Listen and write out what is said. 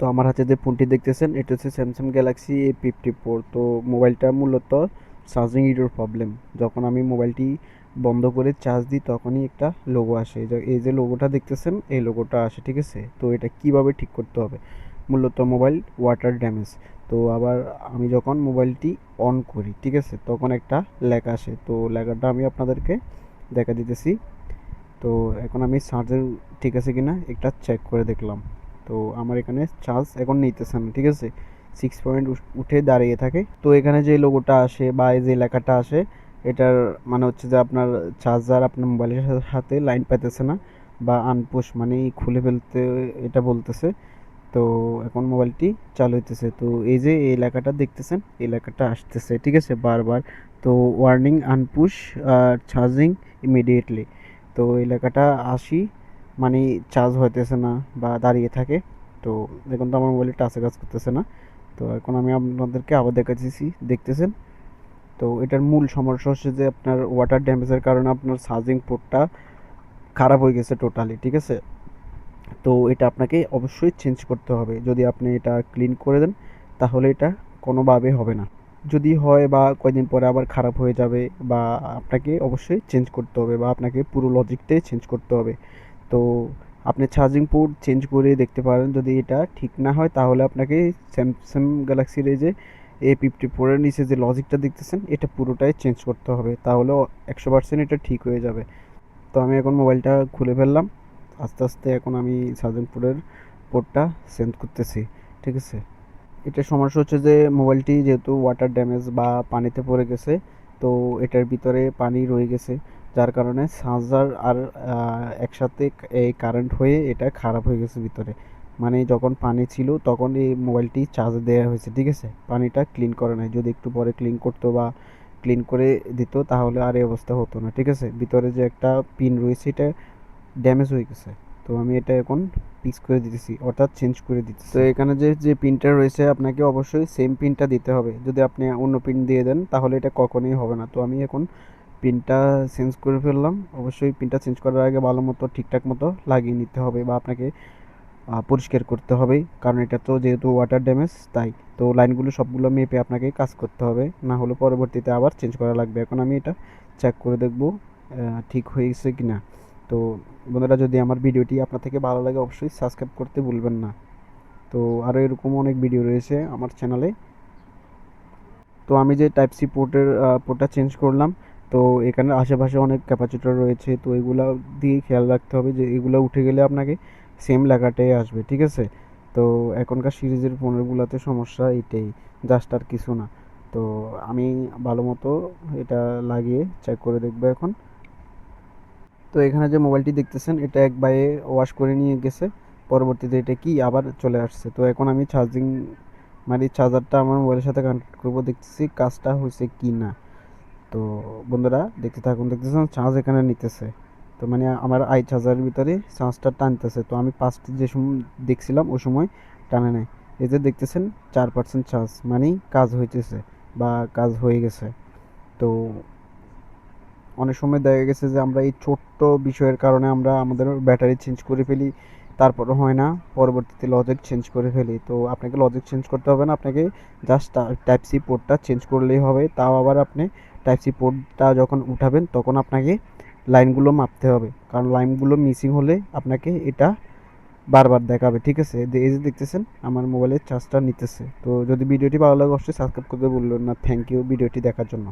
তো আমার হাতে যে ফোনটি দেখতেছেন, এটা হচ্ছে Samsung Galaxy A fifty four তো মোবাইলটা মূলত চার্জিং ইডোর প্রবলেম যখন আমি মোবাইলটি বন্ধ করে চার্জ দিই, তখনই একটা লোগো আসে। এই যে লোগোটা দেখতেছেন, এই লোগোটা আসে, ঠিক আছে? তো এটা কীভাবে ঠিক করতে হবে? মূলত মোবাইল ওয়াটার ড্যামেজ তো আবার আমি যখন মোবাইলটি অন করি, ঠিক আছে? তখন একটা লেখা আসে। তো লেখাটা আমি আপনাদেরকে দেখা দিতেছি। তো এখন আমি চার্জের ঠিক আছে কিনা, একটা চেক করে দেখলাম। তো আমার এখানে চার্জ এখন নিতেছে না, ঠিক আছে? সিক্স পয়েন্ট উঠে দাঁড়িয়ে থাকে। তো এখানে যে লোগোটা আসে বা এই যে লেখাটা আসে, এটার মানে হচ্ছে যে আপনার চার্জার আপনার মোবাইলের সাথে লাইন পাইতেছে না বা আনপুশ মানে খুলে ফেলতে এটা বলতেছে। তো এখন মোবাইলটি চালু হইতেছে। তো এই যে এই লেখাটা দেখতেছেন, এই লেখাটা আসতেছে, ঠিক আছে? বারবার। তো ওয়ার্নিং আনপুশ চার্জিং ইমিডিয়েটলি তো এই লেখাটা আসি মানে চার্জ হইতেছে না বা দাঁড়িয়ে থাকে, তো দেখুন তো আমার মোবাইলে টাচে কাজ করতেছে না। তো এখন আমি আপনাদেরকে আবার দেখাচ্ছি দেখতেছেন? তো এটার মূল সমস্যা হচ্ছে যে আপনার ওয়াটার ড্যামেজের কারণে আপনার চার্জিং পোর্টটা খারাপ হয়ে গেছে টোটালি ঠিক আছে? তো এটা আপনাকে অবশ্যই চেঞ্জ করতে হবে। যদি আপনি এটা ক্লিন করে দেন, তাহলে এটা কোনোভাবে হবে না। যদি হয় বা কয়দিন পরে আবার খারাপ হয়ে যাবে বা আপনাকে অবশ্যই চেঞ্জ করতে হবে বা আপনাকে পুরো লজিকটাই চেঞ্জ করতে হবে। তো আপনি চার্জিং পোর্ট চেঞ্জ করে দেখতে পারেন। যদি এটা ঠিক না হয়, তাহলে আপনাকে স্যামসাং গ্যালাক্সির এই যে এ ফিফটি ফোরের নিচে যে লজিকটা দেখতেছেন, এটা পুরোটাই চেঞ্জ করতে হবে। তাহলে একশো পার্সেন্ট এটা ঠিক হয়ে যাবে। তো আমি এখন মোবাইলটা খুলে ফেললাম। আস্তে আস্তে এখন আমি চার্জিং পোর্টের পোর্টটা চেঞ্জ করতেছি। ঠিক আছে? এটা সমস্যা হচ্ছে যে মোবাইলটি যেহেতু ওয়াটার ড্যামেজ বা পানিতে পড়ে গেছে, তো এটার ভিতরে পানি রয়ে গেছে। যার কারণে চার্জার আর একসাথে এই কারেন্ট হয়ে এটা খারাপ হয়ে গেছে ভিতরে। মানে যখন পানি ছিল তখন এই মোবাইলটি চার্জ দেওয়া হয়েছে, ঠিক আছে? পানিটা ক্লিন করে নাই। যদি একটু পরে ক্লিন করতো বা ক্লিন করে দিত তাহলে আর এই অবস্থা হতো না, ঠিক আছে? ভিতরে যে একটা পিন রয়েছে এটা ড্যামেজ হয়ে গেছে। তো আমি এটা এখন ফিক্স করে দিতেছি, অর্থাৎ চেঞ্জ করে দিতেছি। তো এখানে যে যে পিনটা রয়েছে আপনাকে অবশ্যই সেম পিনটা দিতে হবে। যদি আপনি অন্য পিন দিয়ে দেন তাহলে এটা কখনোই হবে না। তো আমি এখন পিনটা চেঞ্জ করে ফেললাম। অবশ্যই পিনটা চেঞ্জ করার আগে ভালো মতো, ঠিকঠাক মতো লাগিয়ে নিতে হবে বা আপনাকে পরিষ্কার করতে হবে। কারণ এটা তো যেহেতু ওয়াটার ড্যামেজ তাই তো লাইনগুলো সবগুলো মেপে আপনাকে কাজ করতে হবে। না হলে পরবর্তীতে আবার চেঞ্জ করা লাগবে। এখন আমি এটা চেক করে দেখব ঠিক হয়েছে কি না তো বন্ধুরা, যদি আমার ভিডিওটি আপনার থেকে ভালো লাগে, অবশ্যই সাবস্ক্রাইব করতে ভুলবেন না। তো আরও এরকম অনেক ভিডিও রয়েছে আমার চ্যানেলে তো আমি যে টাইপ সি পোর্টের পোর্টটা চেঞ্জ করলাম তো এখানে আশেপাশে অনেক ক্যাপাসিটর রয়েছে, তো এগুলো দিয়ে খেয়াল রাখতে হবে যে এগুলো উঠে গেলে আপনাকে সেম লেখাটাই আসবে, ঠিক আছে? তো এখনকার সিরিজের ফোনেরগুলোতে সমস্যা এটাই জাস্ট আর কিছু না। তো আমি ভালো মতো এটা লাগিয়ে চেক করে দেখব এখন। তো এখানে যে মোবাইলটি দেখতেছেন, এটা একবারে ওয়াশ করে নিয়ে গেছে, পরবর্তীতে এটা কি আবার চলে আসছে। তো এখন আমি চার্জিং মানে চার্জারটা আমার মোবাইলের সাথে কানেক্ট করব, দেখতেছি কাজটা হয়েছে কি না তো বন্ধুরা, দেখতে থাকুন দেখতেছেন চার্জ এখানে নিতেছে। তো মানে আমার আই চার্জারের ভিতরে চার্জটা টানতেছে। তো আমি পাঁচটি যে সময় দেখছিলাম, ওই সময় টানে নেয় যে দেখতেছেন, চার পার্সেন্ট চার্জ, মানেই কাজ হইতেছে বা কাজ হয়ে গেছে। তো অনেক সময় দেখা গেছে যে আমরা এই ছোট্ট বিষয়ের কারণে আমরা আমাদের ব্যাটারি চেঞ্জ করে ফেলি তারপরে হয় না, পরবর্তীতে লজিক চেঞ্জ করে ফেলি। তো আপনাকে লজিক চেঞ্জ করতে হবে না, আপনাকে জাস্ট টাইপ সি পোর্টটা চেঞ্জ করলেই হবে, তাও আবার আপনি টাইপ সি পোর্টটা যখন উঠাবেন, তখন আপনাকে লাইনগুলো মাপতে হবে। কারণ লাইনগুলো মিসিং হলে আপনাকে এটা বারবার দেখাবে, ঠিক আছে? এই যে দেখতেছেন, আমার মোবাইলের চার্জটা নিতেছে। তো যদি ভিডিওটি ভালো লাগে, অবশ্যই সাবস্ক্রাইব করতে বললেন না। থ্যাংক ইউ ভিডিওটি দেখার জন্য।